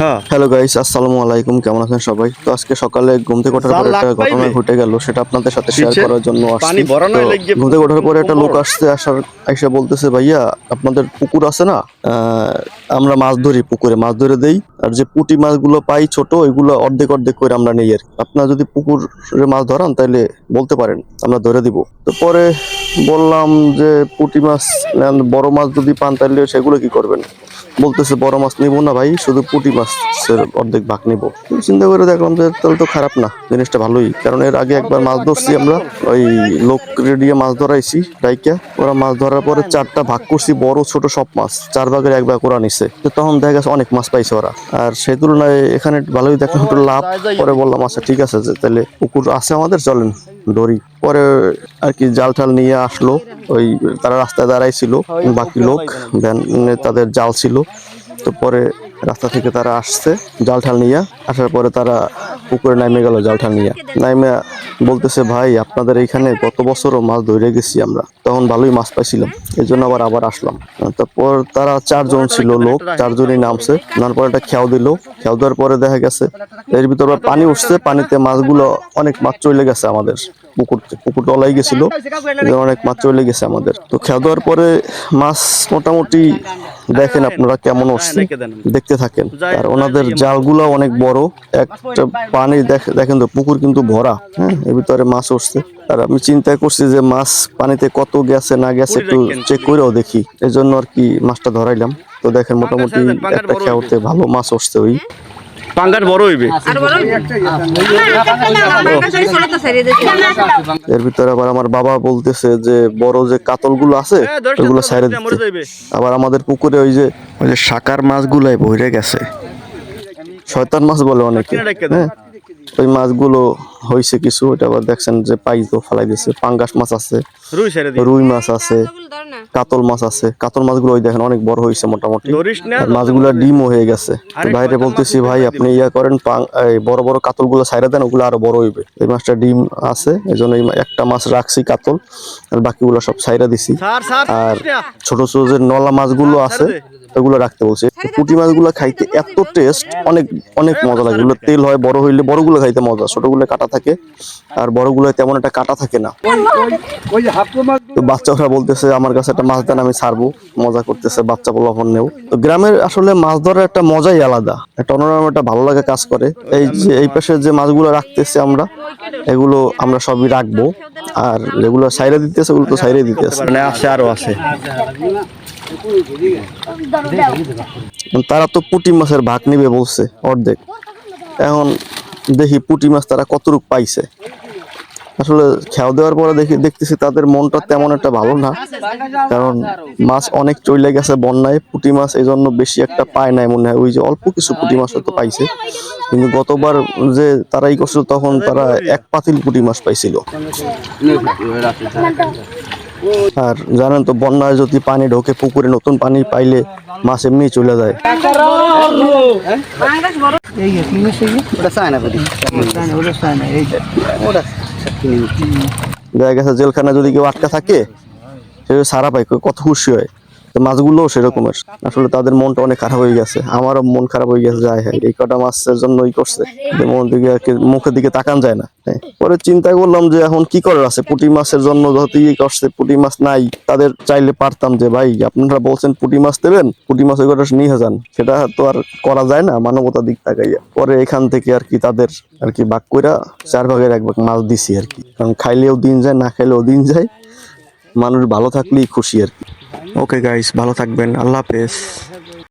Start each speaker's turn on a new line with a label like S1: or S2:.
S1: হ্যাঁ।
S2: Hello guys আসসালামু আলাইকুম কেমন আছেন সবাই? তো আজকে সকালে ঘুম থেকে ওঠার পরে একটা ঘটনা ঘটে গেল সেটা আপনাদের সাথে শেয়ার করার জন্য আসছি। ঘুম থেকে ওঠার পরে একটা লোক আসছে আসার এসে বলতেছে ভাইয়া আপনাদের পুকুর আছে না? আমরা মাছ ধরি পুকুরে মাছ ধরে দেই। আর যে পুঁটি মাছগুলো পাই ছোট ওইগুলো অর্ধেক অর্ধেক করে আমরা নেই আর আপনারা যদি পুকুরে মাছ ধরান তাহলে বলতে পারেন আমরা ধরে দিব। তো পরে বললাম যে পুটি মাছ বড় মাছ যদি পান তাহলে সেগুলো কি করবেন? বলতেছে, বড় মাছ নিবো না ভাই, শুধু পুঁটি মাছের অর্ধেক ভাগ নিবো। চিন্তা করে দেখলাম যে তাহলে তো খারাপ না, জিনিসটা ভালোই। কারণ এর আগে একবার মাছ ধরছি আমরা, ওই লোক রেডিয়ে মাছ ধরাইছি ডাইকা ওরা মাছ ধরার পরে চারটা ভাগ করছি, বড় ছোট সব মাছ, চার ভাগের এক ভাগ ওরা নিছে। তো তখন দেখা গেছে অনেক মাছ পাইছে ওরা। আর সেই তুলনায় এখানে ভালোই দেখলাম লাভ। পরে বললাম আচ্ছা ঠিক আছে, যে তাহলে পুকুর আছে আমাদের, চলেন। ধরি পরে আর কি জাল টাল নিয়ে আসলো। ওই তারা রাস্তায় দাঁড়াইছিল, বাকি লোক তাদের জাল ছিল। তো পরে রাস্তা থেকে তারা আসছে জাল ঠাল নিয়ে। আসার পরে তারা পুকুরে নামে গেল জাল ঠাল নিয়ে। নামে বলতেছে, ভাই, আপনাদের এইখানে গত বছরও মাছ ধরে গেছি আমরা। তখন ভালোই মাছ পাইছিলাম। এই জন্য আবার আবার আসলাম। তারপর তারা চারজন ছিল লোক, চারজনই নামছে। নামার পরে একটা খেয়াও দিল। খেয়াও দেওয়ার পরে দেখা গেছে, এর ভিতরে পানি উঠছে। পানিতে মাছগুলো অনেক মাছ চলে গেছে আমাদের। পুকুর পুকুর তলাই গেছিল অনেক মাছ চলে গেছে আমাদের। তো খেয়া দেওয়ার পরে মাছ মোটামুটি দেখেন আপনারা কেমন উঠছে দেখতে থাকেন। আর ওনাদের জালগুলো অনেক বড়। একটা পানি দেখ- দেখেন তো পুকুর কিন্তু ভরা। হ্যাঁ এর ভিতরে মাছ উঠছে। আর আমি চিন্তা করছি যে মাছ পানিতে কত গেছে না গেছে একটু চেক করেও দেখি। এই জন্য আর কি মাছটা ধরাইলাম। তো দেখেন মোটামুটি একটা খেয়াতে ভালো মাছ উঠছে ওই।
S1: পাঙ্গাস বড় হইবে।
S2: এর ভিতরে আবার আমার বাবা বলতেছে যে বড় যে কাতলগুলো আছে ওগুলো সাইডে দিতে আবার আমাদের পুকুরে ওই যে ওই যে শাকার মাছগুলাই বইরে গেছে। শয়তান মাছ বলে অনেকে। হ্যাঁ। ওই মাছগুলো হয়েছে কিছু ওটা আবার দেখছেন যে পাইজ ফালাই দিয়েছে পাঙ্গাস মাছ আছে
S1: রুই
S2: মাছ আছে কাতল মাছ আছে। কাতল মাছগুলো ওই দেখেন অনেক বড় হয়েছে মোটামুটি। মাছগুলো ডিমও হয়ে গেছে। বাইরে বলতেছি ভাই আপনি ইয়া করেন বড় বড় কাতলগুলো সাইরা দেন ওগুলো আরও বড় হইবে। এই মাছটা ডিম আছে এই জন্য এই একটা মাছ রাখছি কাতল আর বাকিগুলো সব সাইরা দিছি। আর ছোট ছোট যে নলা মাছগুলো আছে ওগুলো রাখতে বলছে। পুঁটি মাছগুলো খাইতে এত টেস্ট অনেক অনেক মজা লাগে। এগুলো তেল হয় বড় হইলে বড়গুলো খাইতে মজা ছোটগুলো কাটা থাকে আর বড়গুলো তেমন একটা কাটা থাকে না। তো বাচ্চারা বলতেছে আমার কাছে একটা মাছ দেন আমি ছাড়বো। মজা করতেছে বাচ্চা পোলাপন নেও তো গ্রামের আসলে মাছ ধরার একটা মজাই আলাদা। একটা অন্যরকম একটা ভালো লাগে কাজ করে। এই যে এই পাশে যে মাছগুলো রাখতেছে আমরা এগুলো আমরা সবই রাখব। আর যেগুলো সাইরে দিতেছে ওগুলো তো সাইরে দিতেছে।
S1: মানে আছে আরও আছে।
S2: তারা তো পুটি মাছের ভাগ নিবে বলছে, অর্ধেক। এখন দেখি পুঁটি মাছ তারা কতটুক পাইছে। আসলে খেয়াও দেওয়ার পরে দেখি দেখতেছি তাদের মনটা তেমন একটা ভালো না। কারণ মাছ অনেক চলে গেছে বন্যায়, পুঁটি মাছ এই জন্য বেশি একটা পায় নাই মনে হয়। ওই যে অল্প কিছু পুঁটি মাছ হয়তো পাইছে। কিন্তু গতবার যে তারা ই করছিল তখন তারা এক পাতিল পুঁটি মাছ পাইছিল। আর জানেন তো বন্যায় যদি পানি ঢোকে পুকুরে নতুন পানি পাইলে মাছ এমনি চলে যায়। দেখা গেছে জেলখানা যদি কেউ আটকা থাকে সে সারা পাই কত খুশি হয়। তো মাছগুলো সেরকমের আসলে তাদের মনটা অনেক খারাপ হয়ে গেছে। আমারও মন খারাপ হয়ে গেছে যায় হ্যাঁ এই কটা মাছের জন্য করছে। মন দিকে মুখের দিকে তাকান যায় না। পরে চিন্তা করলাম যে এখন কি করার আছে? পুঁটি মাছের জন্য যত ই করছে, পুঁটি মাছ নাই, তাদের চাইলে পারতাম যে, ভাই, আপনারা বলছেন পুঁটি মাছ দেবেন? পুঁটি মাছ ওই কটা নিয়ে যান। সেটা তো আর করা যায় না, মানবতার দিক তাকাইয়া। পরে এখান থেকে আর কি তাদের আর কি বাক কইরা চার ভাগের এক ভাগ মাছ দিছি আর কি। কারণ খাইলেও দিন যায়, না খাইলেও দিন যায়। মানুষ ভালো থাকলেই খুশি আর কি। ওকে গাইস ভালো থাকবেন আল্লাহ হাফেজ